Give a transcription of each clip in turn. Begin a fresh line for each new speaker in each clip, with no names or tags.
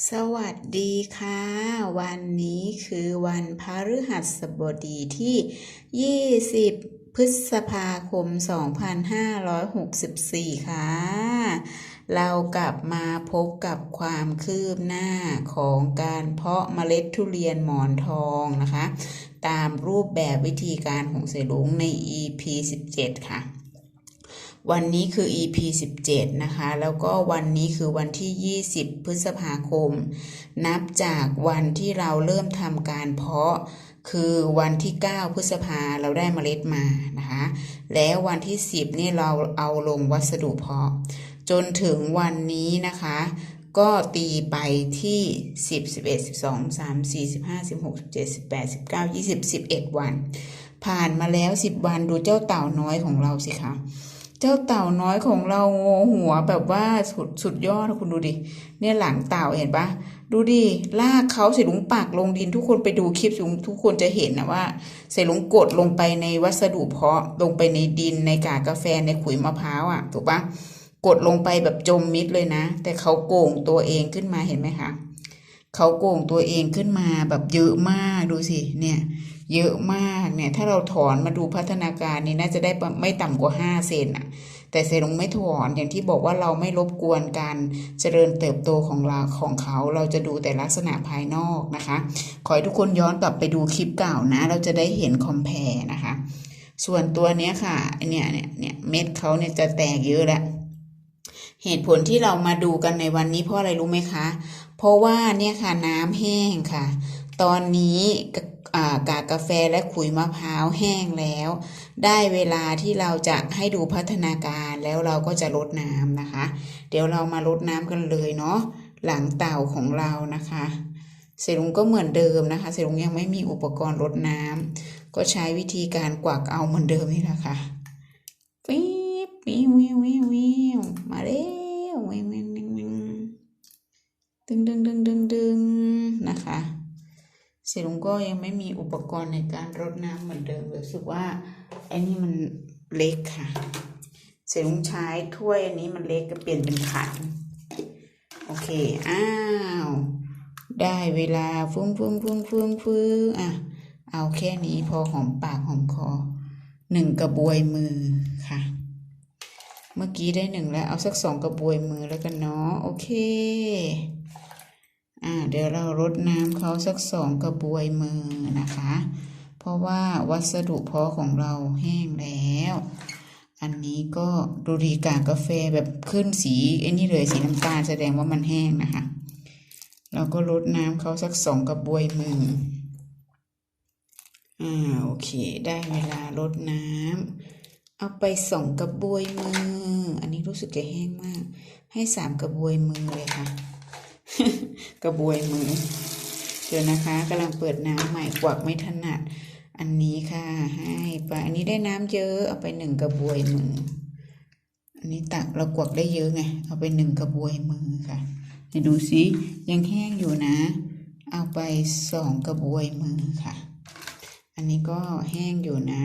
สวัสดีค่ะ วันนี้คือวันพฤหัสบดีที่ 20 พฤษภาคม 2564 ค่ะ เรากลับมาพบกับความคืบหน้าของการเพาะเมล็ดทุเรียนหมอนทองนะคะ ตามรูปแบบวิธีการของเสลุงใน EP 17 ค่ะ วันนี้คือ EP 17 นะคะ แล้วก็วันนี้คือวันที่ 20 พฤษภาคม นับจากวันที่เราเริ่มทำการเพาะ คือวันที่ 9 พฤษภาเราได้เมล็ดมานะคะ แล้ววันที่ 10 นี่เราเอาลงวัสดุเพาะ จนถึงวันนี้นะคะ ก็ตีไปที่ 10 11 12 3 4 15 16 17 18 19 20 11 วัน ผ่านมาแล้ว 10 วันดูเจ้าเต่าน้อยของเราสิคะ เจ้าเต่าน้อยของเราโงหัวแบบว่าสุดสุดยอดนะคุณดูดิ เนี่ยหลังเต่าเห็นปะดูดิลากเขาใส่หลุงปักลงดินทุกคนไปดูคลิปทุกคนจะเห็นนะว่าใส่หลุงกดลงไปในวัสดุเพาะลงไปในดินในกากาแฟในขุยมะพร้าวอะถูกปะกดลงไปแบบจมมิดเลยนะ แต่เขาโก่งตัวเองขึ้นมาเห็นไหมคะเขาโก่งตัวเองขึ้นมาแบบเยอะมากดูสิเนี่ย เยอะมากเนี่ย ถ้าเราถอนมาดูพัฒนาการนี่น่าจะได้ไม่ต่ำกว่าห้าเซนอะแต่เซลงไม่ถอนอย่างที่บอกว่าเราไม่รบกวนการเจริญเติบโตของเราของเขา เราจะดูแต่ลักษณะภายนอกนะคะ ขอให้ทุกคนย้อนกลับไปดูคลิปเก่านะ เราจะได้เห็นคอมเพลนะคะ ส่วนตัวเนี้ยค่ะไอเนี่ยเนี่ยเนี่ยเม็ดเขาเนี่ยจะแตกเยอะแล้วเหตุผลที่เรามาดูกันในวันนี้เพราะอะไรรู้ไหมคะ เพราะว่าเนี่ยค่ะน้ำแห้งค่ะ ตอนนี้ กากากาแฟและขุยมะพร้าวแห้งแล้ว ได้เวลาที่เราจะให้ดูพัฒนาการแล้วเราก็จะลดน้ำนะคะ เดี๋ยวเรามาลดน้ำกันเลยเนาะหลังเต่าของเรานะคะเสรุงก็เหมือนเดิมนะคะเสรุงยังไม่มีอุปกรณ์ลดน้ำก็ใช้วิธีการกวักเอาเหมือนเดิมนี่แหละค่ะวิบวิววิววิววิวมาเร็ววิววิววิววิวดึงดึงดึงดึงดึงนะคะเสรุงก็ยังไม่มีอุปกรณ์ในการรดน้ำเหมือนเดิมรู้สึกว่าไอ้นี่มันเล็กค่ะเสรุงใช้ถ้วยอันนี้มันเล็กก็เปลี่ยนเป็นขันโอเค อ้าว ได้เวลาฟุ้งฟุ้งฟุ้งฟุ้งฟุ้งอะ เอาแค่นี้พอหอมปากหอมคอหนึ่งกระบวยมือค่ะ เมื่อกี้ได้หนึ่งแล้วเอาสักสองกระบวยมือแล้วกันเนาะโอเค อ่าเดี๋ยวเรารดน้ำเขาสักสองกระบวยมือนะคะ เพราะว่าวัสดุพาะของเราแห้งแล้ว อันนี้ก็ดูดีกากกาแฟแบบขึ้นสีไอ้นี่เลยสีน้ำตาลแสดงว่ามันแห้งนะคะ เราก็รดน้ำเขาสักสองกระบวยมืออ่าโอเค ได้เวลารดน้ำเอาไปสองกระบวยมือ อันนี้รู้สึกจะแห้งมาก ให้สามกระบวยมือเลยค่ะ กระบวยมือ เดี๋ยวนะคะกำลังเปิดน้ำใหม่กวักไม่ถนัด อันนี้ค่ะ ให้ไปอันนี้ได้น้ำเยอะเอาไปหนึ่งกระบวยมือ อันนี้ตักเรากวักได้เยอะไง เอาไปหนึ่งกระบวยมือค่ะเดี๋ยวดูสิยังแห้งอยู่นะ เอาไปสองกระบวยมือค่ะ อันนี้ก็แห้งอยู่นะ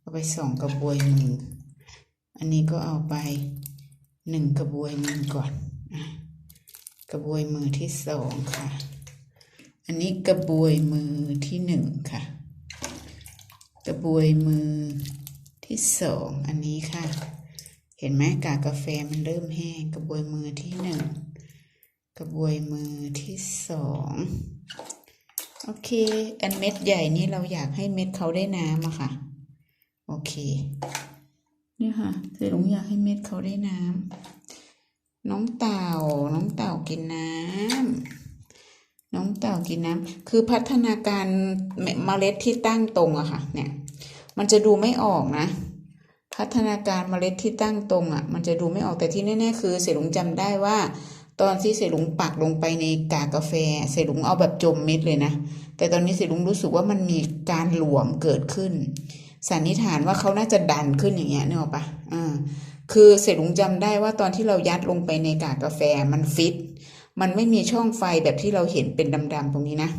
เอาไปสองกระบวยมือ อันนี้ก็เอาไปหนึ่งกระบวยมือก่อน ระบวยมือที่สองค่ะ อันนี้กระบวยมือที่หนึ่งค่ะ กระบวยมือที่สองอันนี้ค่ะ เห็นไหมกากกาแฟมันเริ่มแห้งกระบวยมือที่หนึ่งกระบวยมือที่สองโอเค อันเม็ดใหญ่นี่เราอยากให้เม็ดเขาได้น้ำอะค่ะ โอเค เนี่ยค่ะเสร็จลงอยากให้เม็ดเขาได้น้ำ น้องเต่า น้องเต่ากินน้ำ น้องเต่ากินน้ำ คือพัฒนาการเมล็ดที่ตั้งตรงอะค่ะ เนี่ย มันจะดูไม่ออกนะ พัฒนาการเมล็ดที่ตั้งตรงอะมันจะดูไม่ออก แต่ที่แน่ๆคือเสลุงจำได้ว่า ตอนที่เสลุงปักลงไปในกากกาแฟ เสลุงเอาแบบจมเม็ดเลยนะ แต่ตอนนี้เสลุงรู้สึกว่ามันมีการหลวมเกิดขึ้น สันนิษฐานว่าเขาน่าจะดันขึ้นอย่างเงี้ยเนออกปะอ่าคือเสลุงจำได้ว่าตอนที่เรายัดลงไปในกากกาแฟมันฟิต มันไม่มีช่องไฟแบบที่เราเห็นเป็นดำๆตรงนี้นะ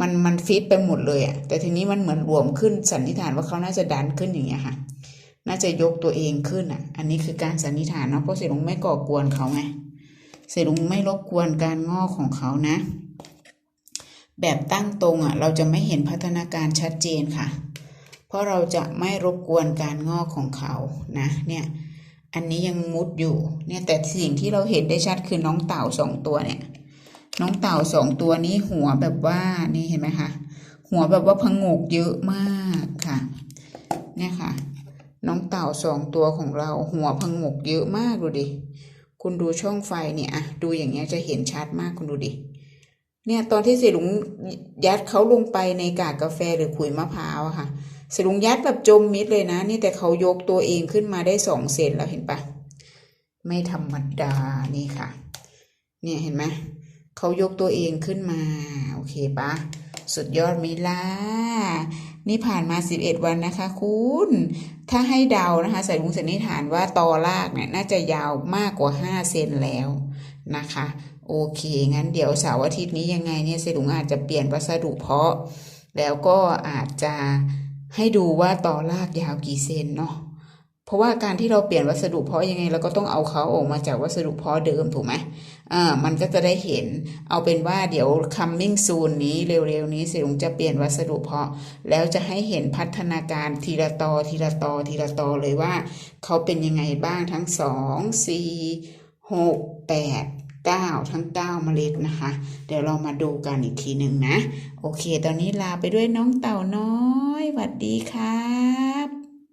มันมันฟิตไปหมดเลยอะแต่ทีนี้มันเหมือนรวมขึ้นสันนิษฐานว่าเขาน่าจะดันขึ้นอย่างเงี้ยค่ะ น่าจะยกตัวเองขึ้นอะอันนี้คือการสันนิษฐานเนาะเพราะเสร็จลงไม่ก่อกวนเขาไงเสลุงไม่รบกวนการงอกของเขานะ แบบตั้งตรงอะเราจะไม่เห็นพัฒนาการชัดเจนค่ะ เพราะเราจะไม่รบกวนการงอกของเขานะเนี่ยอันนี้ยังมุดอยู่เนี่ยแต่สิ่งที่เราเห็นได้ชัดคือน้องเต่าสองตัวเนี่ย น้องเต่าสองตัวนี้หัวแบบว่านี่เห็นไหมคะหัวแบบว่าพงกเยอะมากค่ะเนี่ยค่ะ น้องเต่าสองตัวของเราหัวพงกเยอะมากดูดิคุณดูช่องไฟเนี่ยอะดูอย่างเงี้ยจะเห็นชัดมากคุณดูดิเนี่ยตอนที่เสลุงยัดเขาลงไปในกากกาแฟหรือขุยมะพร้าวอะค่ะ สลุงยัดแบบจมมิดเลยนะ นี่แต่เขายกตัวเองขึ้นมาได้สองเซนแล้วเห็นปะไม่ธรรมดานี่ค่ะ เนี่ยเห็นไหมเขายกตัวเองขึ้นมา โอเคปะสุดยอดมิล่า นี่ผ่านมา 11 วันนะคะ คุณ ถ้าให้เดานะคะใส่ลุงสันนิษฐานว่าตอรากเนี่ยน่าจะยาวมากกว่า 5 เซนแล้วนะคะ โอเค งั้นเดี๋ยวเสาร์อาทิตย์นี้ยังไงเนี่ยเซลุงอาจจะเปลี่ยนวัสดุเพาะ แล้วก็อาจจะ ให้ดูว่าตอรากยาวกี่เซนเนาะเพราะว่าการที่เราเปลี่ยนวัสดุเพาะยังไงเราก็ต้องเอาเขาออกมาจากวัสดุเพาะเดิมถูกไหมอ่า มันก็จะได้เห็น เอาเป็นว่าเดี๋ยว coming soon นี้เร็วๆนี้เสลุงจะเปลี่ยนวัสดุเพาะ แล้วจะให้เห็นพัฒนาการทีละตอทีละตอทีละตอเลยว่า เขาเป็นยังไงบ้างทั้งสองสี่หกแปด เก้าทั้งเก้าเมล็ดนะคะ เดี๋ยวเรามาดูกันอีกทีหนึ่งนะ โอเค ตอนนี้ลาไปด้วยน้องเต่าน้อยหวัดดีค่ะ